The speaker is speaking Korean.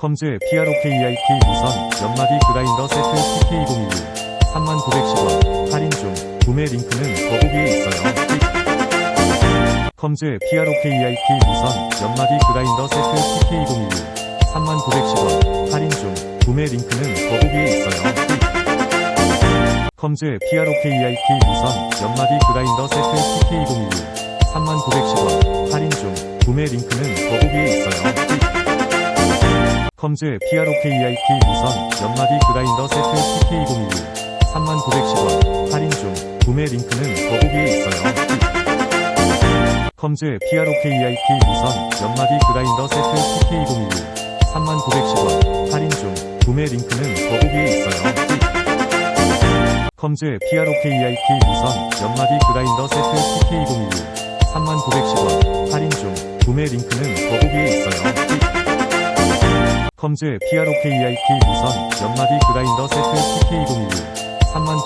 컴즈의 PROKEIP 무선 연마디 그라인더 세트 TK2021 3910원 할인 중 구매 링크는 더보기에 있어요. 컴즈의 PROKEIP 무선 연마디 그라인더 세트 TK2021 3910원 할인 중 구매 링크는 더보기에 있어요. 컴즈의 PROKEIP 무선 연마디 그라인더 세트 TK2021 3910원 할인 중 구매 링크는 더보기에 있어요. 컴즈의 PROKEIP 무선 연마디 그라인더 세트 TK2021 3910원 할인 중 구매 링크는 더보기에 있어요. 컴즈의 PROKEIP 무선 연마디 그라인더 세트 TK2021 3910원 할인 중 구매 링크는 더보기에 있어요. 컴즈의 PROKEIP 무선 연마디 그라인더 세트 TK2021 3910원 할인 중 구매 링크는 더보기에 있어요. 컴즈의 PROKEIP 무선 연마디 그라인더 세트 TK2021 39